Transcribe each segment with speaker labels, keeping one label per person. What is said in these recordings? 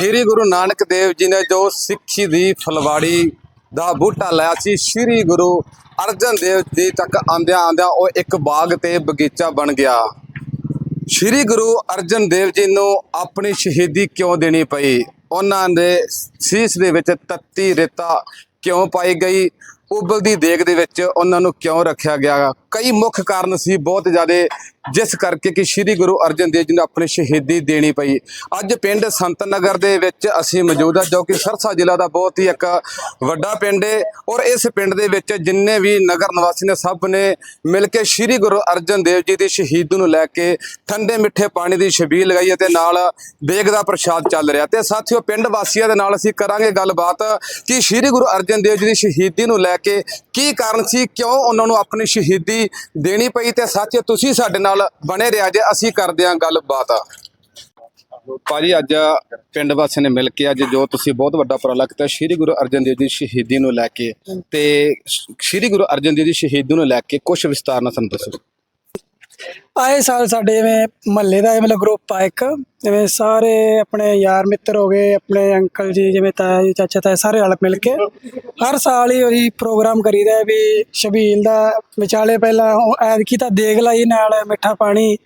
Speaker 1: ਸ੍ਰੀ ਗੁਰੂ ਨਾਨਕ ਦੇਵ ਜੀ ਨੇ ਜੋ ਸਿੱਖੀ ਦੀ ਫਲਵਾੜੀ ਦਾ ਬੂਟਾ ਲਾਇਆ ਸੀ, ਸ੍ਰੀ ਗੁਰੂ ਅਰਜਨ ਦੇਵ ਜੀ ਤੱਕ ਆਂਦਿਆਂ ਆਂਦਿਆਂ ਉਹ ਇੱਕ ਬਾਗ ਤੇ ਬਗੀਚਾ ਬਣ ਗਿਆ। ਸ੍ਰੀ ਗੁਰੂ ਅਰਜਨ ਦੇਵ ਜੀ ਨੂੰ ਆਪਣੀ ਸ਼ਹੀਦੀ ਕਿਉਂ ਦੇਣੀ ਪਈ? ਉਹਨਾਂ ਦੇ ਸੀਸ ਦੇ ਵਿੱਚ ਤੱਤੀ ਰੇਤਾ ਕਿਉਂ ਪਾਈ ਗਈ? ਉਬਲਦੀ ਦੇਗ ਦੇ ਵਿੱਚ ਉਹਨਾਂ ਨੂੰ ਕਿਉਂ ਰੱਖਿਆ ਗਿਆ? ਕਈ ਮੁੱਖ ਕਾਰਨ ਸੀ, ਬਹੁਤ ਜ਼ਿਆਦਾ, ਜਿਸ ਕਰਕੇ ਕਿ ਸ੍ਰੀ ਗੁਰੂ ਅਰਜਨ ਦੇਵ ਜੀ ਨੂੰ ਆਪਣੀ ਸ਼ਹੀਦੀ ਦੇਣੀ ਪਈ। ਅੱਜ ਪਿੰਡ ਸੰਤ ਨਗਰ ਦੇ ਵਿੱਚ ਅਸੀਂ ਮੌਜੂਦ ਹਾਂ, ਜੋ ਕਿ ਸਰਸਾ ਜ਼ਿਲ੍ਹਾ ਦਾ ਬਹੁਤ ਹੀ ਇੱਕ ਵੱਡਾ ਪਿੰਡ ਹੈ ਔਰ ਇਸ ਪਿੰਡ ਦੇ ਵਿੱਚ ਜਿੰਨੇ ਵੀ ਨਗਰ ਨਿਵਾਸੀ ਨੇ, ਸਭ ਨੇ ਮਿਲ ਕੇ ਸ੍ਰੀ ਗੁਰੂ ਅਰਜਨ ਦੇਵ ਜੀ ਦੀ ਸ਼ਹੀਦੀ ਨੂੰ ਲੈ ਕੇ ਠੰਡੇ ਮਿੱਠੇ ਪਾਣੀ ਦੀ ਛਬੀਲ ਲਗਾਈ ਅਤੇ ਨਾਲ ਦੇਗ ਦਾ ਪ੍ਰਸ਼ਾਦ ਚੱਲ ਰਿਹਾ। ਤੇ ਸਾਥੀਓ, ਪਿੰਡ ਵਾਸੀਆਂ ਦੇ ਨਾਲ ਅਸੀਂ ਕਰਾਂਗੇ ਗੱਲਬਾਤ ਕਿ ਸ੍ਰੀ ਗੁਰੂ ਅਰਜਨ ਦੇਵ ਜੀ ਦੀ ਸ਼ਹੀਦੀ ਨੂੰ ਲੈ ਕੇ ਕੀ ਕਾਰਨ ਸੀ, ਕਿਉਂ ਉਹਨਾਂ ਨੂੰ ਆਪਣੀ ਸ਼ਹੀਦੀ ਦੇਣੀ ਪਈ ਤੇ ਸਾਥੀਓ ਤੁਸੀਂ ਸਾਡੇ ਨਾਲ ਬਣੇ ਰਿਹਾ ਜੇ ਅਸੀਂ ਕਰਦੇ ਹਾਂ ਗੱਲਬਾਤ। ਭਾਜੀ, ਅੱਜ ਪਿੰਡ ਵਾਸੀਆਂ ਨੇ ਮਿਲ ਕੇ ਅੱਜ ਜੋ ਤੁਸੀਂ ਬਹੁਤ ਵੱਡਾ ਉਪਰਾਲਾ ਕੀਤਾ ਸ੍ਰੀ ਗੁਰੂ ਅਰਜਨ ਦੇਵ ਜੀ ਦੀ ਸ਼ਹੀਦੀ ਨੂੰ ਲੈ ਕੇ ਤੇ ਸ੍ਰੀ ਗੁਰੂ ਅਰਜਨ ਦੇਵ ਜੀ ਦੀ ਸ਼ਹੀਦੀ ਨੂੰ ਲੈ ਕੇ ਕੁਝ ਵਿਸਤਾਰ ਨਾਲ ਸਾਨੂੰ ਦੱਸੋ।
Speaker 2: ਆਏ ਸਾਲ ਸਾਡੇ ਜਿਵੇਂ ਮਹੱਲੇ ਦਾ ਇਹ ਮਤਲਬ ਗਰੁੱਪ ਆ ਇੱਕ ਜਿਵੇਂ ਸਾਰੇ ਆਪਣੇ ਯਾਰ ਮਿੱਤਰ ਹੋ ਗਏ ਆਪਣੇ ਅੰਕਲ ਜੀ ਜਿਵੇਂ ਤਾਇਆ ਜੀ ਚਾਚਾ ਤਾਇਆ ਸਾਰੇ ਰਲ ਮਿਲ ਕੇ ਹਰ ਸਾਲ ਹੀ ਉਹੀ ਪ੍ਰੋਗਰਾਮ ਕਰੀਦਾ ਵੀ ਸ਼ਬੀਲ ਦਾ ਵਿਚਾਲੇ ਪਹਿਲਾਂ ਉਹ ਐਤਕੀ ਤਾਂ ਦੇਗ ਲਾਈ ਨਾਲ ਮਿੱਠਾ ਪਾਣੀ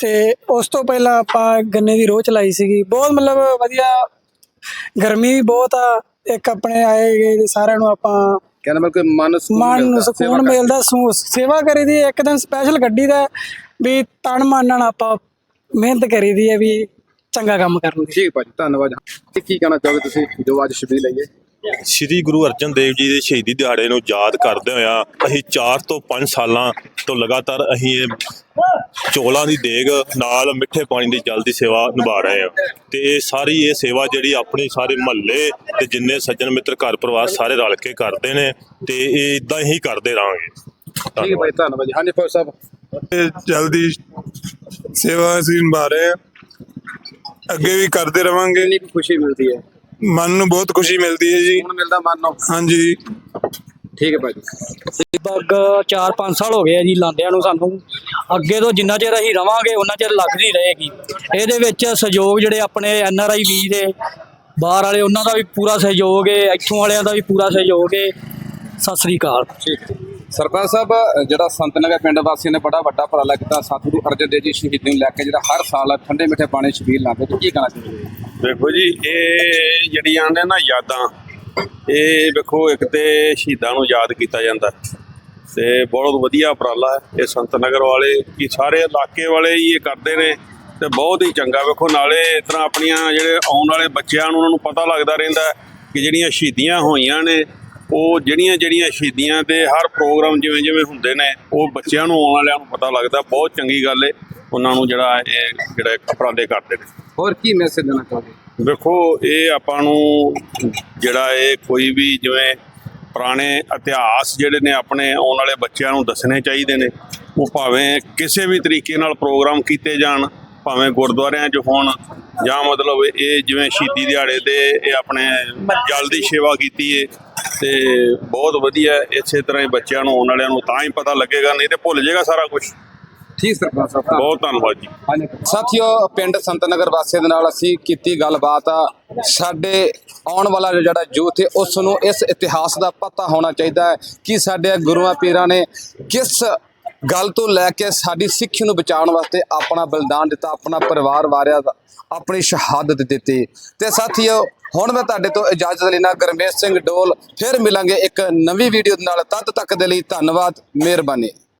Speaker 2: ਤੇ ਉਸ ਤੋਂ ਪਹਿਲਾਂ ਆਪਾਂ ਗੰਨੇ ਦੀ ਰੋਹ ਚਲਾਈ ਸੀਗੀ। ਬਹੁਤ ਮਤਲਬ ਵਧੀਆ ਗਰਮੀ ਵੀ ਬਹੁਤ ਆ ਇੱਕ ਆਪਣੇ ਆਏ ਗਏ ਸਾਰਿਆਂ ਨੂੰ ਆਪਾਂ
Speaker 1: ਕਹਿੰਦਾ ਮਤਲਬ ਕਿ ਮਨ ਸਕੂਨ ਮਿਲਦਾ,
Speaker 2: ਸਕੂਨ ਮਿਲਦਾ ਸੇਵਾ ਕਰੀਦੀ ਹੈ, ਇੱਕ ਦਿਨ ਸਪੈਸ਼ਲ ਗੱਡੀ ਦਾ ਵੀ ਤਨ ਮਨ ਨਾਲ ਆਪਾਂ ਮਿਹਨਤ ਕਰੀਦੀ ਹੈ ਵੀ ਚੰਗਾ ਕੰਮ ਕਰਨ ਦੀ।
Speaker 1: ਠੀਕ ਭਾਜੀ ਧੰਨਵਾਦ। ਤੇ ਕੀ ਕਹਿਣਾ ਚਾਹੋਗੇ ਤੁਸੀਂ? ਜੋ ਅੱਜ ਸ਼ਬੀਲ ਲਈਏ
Speaker 3: ਸ੍ਰੀ ਗੁਰੂ ਅਰਜਨ ਦੇਵ ਜੀ ਦੇ ਸ਼ਹੀਦੀ ਦਿਹਾੜੇ ਨੂੰ ਯਾਦ ਕਰਦੇ ਹੋਇਆ ਅਸੀਂ 4 ਤੋਂ 5 ਸਾਲਾਂ ਤੋਂ ਲਗਾਤਾਰ ਅਸੀਂ ਇਹ ਚੋਲਾਂ ਦੀ ਦੇਗ ਨਾਲ ਮਿੱਠੇ ਪਾਣੀ ਦੀ ਜਲ ਦੀ ਸੇਵਾ ਨਿਭਾ ਰਹੇ ਹਾਂ। ਤੇ ਇਹ ਸਾਰੀ ਇਹ ਸੇਵਾ ਜਿਹੜੀ ਆਪਣੇ ਸਾਰੇ ਮਹੱਲੇ ਤੇ ਜਿੰਨੇ ਸੱਜਣ ਮਿੱਤਰ ਘਰ ਪਰਿਵਾਰ ਸਾਰੇ ਰਲ ਕੇ ਕਰਦੇ ਨੇ ਤੇ ਇਹ ਇਦਾਂ ਹੀ ਕਰਦੇ ਰਹਾਂਗੇ।
Speaker 1: ਠੀਕ ਹੈ ਭਾਈ ਧੰਨਵਾਦ ਹਾਂਜੀ ਫੌਜ ਸਾਹਿਬ।
Speaker 4: ਜਲਦੀ ਸੇਵਾ ਅਸੀਂ ਨਿਭਾ ਰਹੇ ਹਾਂ। ਅੱਗੇ ਵੀ ਕਰਦੇ ਰਵਾਂਗੇ।
Speaker 1: ਕਿੰਨੀ ਕੁ ਖੁਸ਼ੀ ਮਿਲਦੀ ਹੈ?
Speaker 4: ਮਨ ਨੂੰ ਬਹੁਤ ਖੁਸ਼ੀ ਮਿਲਦੀ ਹੈ ਜੀ।
Speaker 1: ਹੁਣ ਮਿਲਦਾ ਮਨ ਨੂੰ?
Speaker 4: ਹਾਂਜੀ
Speaker 1: ਠੀਕ ਹੈ ਭਾਜੀ।
Speaker 2: ਬਗ 4-5 ਸਾਲ ਹੋ ਗਏ ਆ ਜੀ ਲਾਂਦਿਆਂ ਨੂੰ ਸਾਨੂੰ। ਅੱਗੇ ਤੋਂ ਜਿੰਨਾ ਚਿਰ ਅਸੀਂ ਰਵਾਂਗੇ ਉਹਨਾਂ ਚਿਰ ਲੱਗਦੀ ਰਹੇਗੀ। ਇਹਦੇ ਵਿੱਚ ਸਹਿਯੋਗ ਜਿਹੜੇ ਆਪਣੇ ਐਨ ਆਰ ਆਈ ਵੀਰ ਨੇ ਬਾਹਰ ਵਾਲੇ ਉਹਨਾਂ ਦਾ ਵੀ ਪੂਰਾ ਸਹਿਯੋਗ ਹੈ ਇੱਥੋਂ ਵਾਲਿਆਂ ਦਾ ਵੀ ਪੂਰਾ ਸਹਿਯੋਗ ਹੈ ਸਤਿ ਸ੍ਰੀ ਅਕਾਲ।
Speaker 1: ਠੀਕ ਸਰਪੰਚ ਸਾਹਿਬ, ਜਿਹੜਾ ਸੰਤ ਨਗਰ ਪਿੰਡ ਵਾਸੀਆਂ ਨੇ ਬੜਾ ਵੱਡਾ ਉਪਰਾਲਾ ਕੀਤਾ, ਸਤਿਗੁਰੂ ਅਰਜਨ ਦੇਵ ਜੀ ਸ਼ਹੀਦੀ ਨੂੰ ਲੈ ਕੇ, ਜਿਹੜਾ ਹਰ ਸਾਲ ਠੰਡੇ ਮਿੱਠੇ ਪਾਣੀ ਛਬੀਲ ਲਾਉਂਦੇ, ਤੁਸੀਂ ਕੀ ਕਹਿਣਾ ਚਾਹੁੰਦੇ
Speaker 5: ਦੇਖੋ ਜੀ, ਇਹ ਜਿਹੜੀਆਂ ਨੇ ਨਾ ਯਾਦਾਂ, ਇਹ ਵੇਖੋ, ਇੱਕ ਤੇ ਸ਼ਹੀਦਾਂ ਨੂੰ ਯਾਦ ਕੀਤਾ ਜਾਂਦਾ ਤੇ ਬਹੁਤ ਵਧੀਆ ਉਪਰਾਲਾ ਹੈ। ਇਹ ਸੰਤ ਨਗਰ ਵਾਲੇ ਕੀ ਸਾਰੇ ਇਲਾਕੇ ਵਾਲੇ ਹੀ ਇਹ ਕਰਦੇ ਨੇ ਤੇ ਬਹੁਤ ਹੀ ਚੰਗਾ। ਵੇਖੋ, ਨਾਲੇ ਇਸ ਤਰ੍ਹਾਂ ਆਪਣੀਆਂ ਜਿਹੜੇ ਆਉਣ ਵਾਲੇ ਬੱਚਿਆਂ ਨੂੰ ਉਹਨਾਂ ਨੂੰ ਪਤਾ ਲੱਗਦਾ ਰਹਿੰਦਾ ਕਿ ਜਿਹੜੀਆਂ ਸ਼ਹੀਦੀਆਂ ਹੋਈਆਂ ਨੇ ਉਹ ਜਿਹੜੀਆਂ ਜਿਹੜੀਆਂ ਸ਼ਹੀਦੀਆਂ ਤੇ ਹਰ ਪ੍ਰੋਗਰਾਮ ਜਿਵੇਂ ਜਿਵੇਂ ਹੁੰਦੇ ਨੇ ਉਹ ਬੱਚਿਆਂ ਨੂੰ ਆਉਣ ਵਾਲਿਆਂ ਨੂੰ ਪਤਾ ਲੱਗਦਾ ਬਹੁਤ ਚੰਗੀ ਗੱਲ ਏ ਉਹਨਾਂ ਨੂੰ ਜਿਹੜਾ ਇਹ ਜਿਹੜਾ ਉਪਰਾਲੇ ਕਰਦੇ ਨੇ।
Speaker 1: ਹੋਰ ਕੀ ਮੈਸੇਜ ਦੇਣਾ ਚਾਹੁੰਦੇ
Speaker 5: ਵੇਖੋ ਇਹ ਆਪਾਂ ਨੂੰ ਜਿਹੜਾ ਇਹ ਕੋਈ ਵੀ ਜਿਵੇਂ ਪੁਰਾਣੇ ਇਤਿਹਾਸ ਜਿਹੜੇ ਨੇ ਆਪਣੇ ਆਉਣ ਵਾਲੇ ਬੱਚਿਆਂ ਨੂੰ ਦੱਸਣੇ ਚਾਹੀਦੇ ਨੇ ਉਹ ਭਾਵੇਂ ਕਿਸੇ ਵੀ ਤਰੀਕੇ ਨਾਲ ਪ੍ਰੋਗਰਾਮ ਕੀਤੇ ਜਾਣ ਭਾਵੇਂ ਗੁਰਦੁਆਰਿਆਂ 'ਚ ਹੋਣ ਜਾਂ ਮਤਲਬ ਇਹ ਜਿਵੇਂ ਸ਼ਹੀਦੀ ਦਿਹਾੜੇ ਤੇ ਇਹ ਆਪਣੇ ਜਲ ਦੀ ਸੇਵਾ ਕੀਤੀ ਏ ਤੇ ਬਹੁਤ ਵਧੀਆ ਇਸੇ ਤਰ੍ਹਾਂ ਹੀ ਬੱਚਿਆਂ ਨੂੰ ਆਉਣ ਵਾਲਿਆਂ ਨੂੰ ਤਾਂ ਹੀ ਪਤਾ ਲੱਗੇਗਾ ਨਹੀਂ ਤੇ ਭੁੱਲ ਜਾਏਗਾ ਸਾਰਾ ਕੁਝ
Speaker 1: ਠੀਕ ਸਰਪੰਚ ਸਾਹਿਬ
Speaker 5: ਬਹੁਤ ਧੰਨਵਾਦ ਜੀ।
Speaker 1: ਸਾਥੀਓ ਪਿੰਡ ਸੰਤ ਨਗਰ ਵਾਸੀਆਂ ਦੇ ਨਾਲ ਅਸੀਂ ਕੀਤੀ ਗੱਲਬਾਤ। ਆ ਸਾਡੇ ਆਉਣ ਵਾਲਾ ਜਿਹੜਾ ਯੂਥ ਹੈ ਉਸ ਨੂੰ ਇਸ ਇਤਿਹਾਸ ਦਾ ਪਤਾ ਹੋਣਾ ਚਾਹੀਦਾ ਹੈ ਕਿ ਸਾਡੇ ਗੁਰੂਆਂ ਪੀਰਾਂ ਨੇ ਕਿਸ ਗੱਲ ਤੋਂ ਲੈ ਕੇ ਸਾਡੀ ਸਿੱਖੀ ਨੂੰ ਬਚਾਉਣ ਵਾਸਤੇ ਆਪਣਾ ਬਲਿਦਾਨ ਦਿੱਤਾ, ਆਪਣਾ ਪਰਿਵਾਰ ਵਾਰਿਆ ਆਪਣੀ ਸ਼ਹਾਦਤ ਦਿੱਤੀ। ਤੇ ਸਾਥੀਓ, ਹੁਣ ਮੈਂ ਤੁਹਾਡੇ ਤੋਂ ਇਜਾਜ਼ਤ ਲੈਣਾ ਗਰਮੇਸ਼ ਸਿੰਘ ਡੋਲ, ਫਿਰ ਮਿਲਾਂਗੇ ਇੱਕ ਨਵੀਂ ਵੀਡੀਓ ਦੇ ਨਾਲ। ਤਦ ਤੱਕ ਦੇ ਲਈ ਧੰਨਵਾਦ, ਮਿਹਰਬਾਨੀ।